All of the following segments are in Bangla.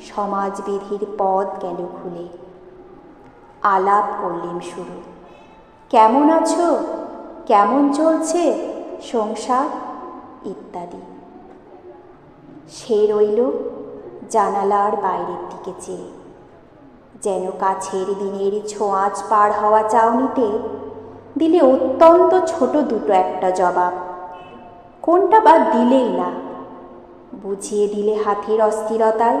সমাজবিধির পথ গেল খুলে। আলাপ করলেন শুরু। কেমন আছো? কেমন চলছে? সংসার? ইত্যাদি। সে রইল জানালার বাইরের দিকে চেয়ে। যেন কাছের দিনের ছোঁয়াচ পার হওয়া চাউনিতে দিলে অত্যন্ত ছোট দুটো একটা জবাব। কোনটা বা দিলেই না? বুঝিয়ে দিলে হাতের অস্থিরতায়।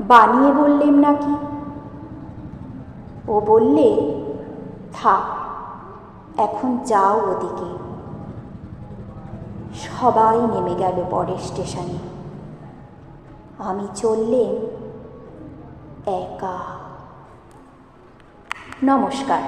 বানিয়ে বললেম নাকি? ও বললে, থাক, এখন যাও ওদিকে। সবাই নেমে গেল পরের স্টেশনে। আমি চললেম একা। নমস্কার।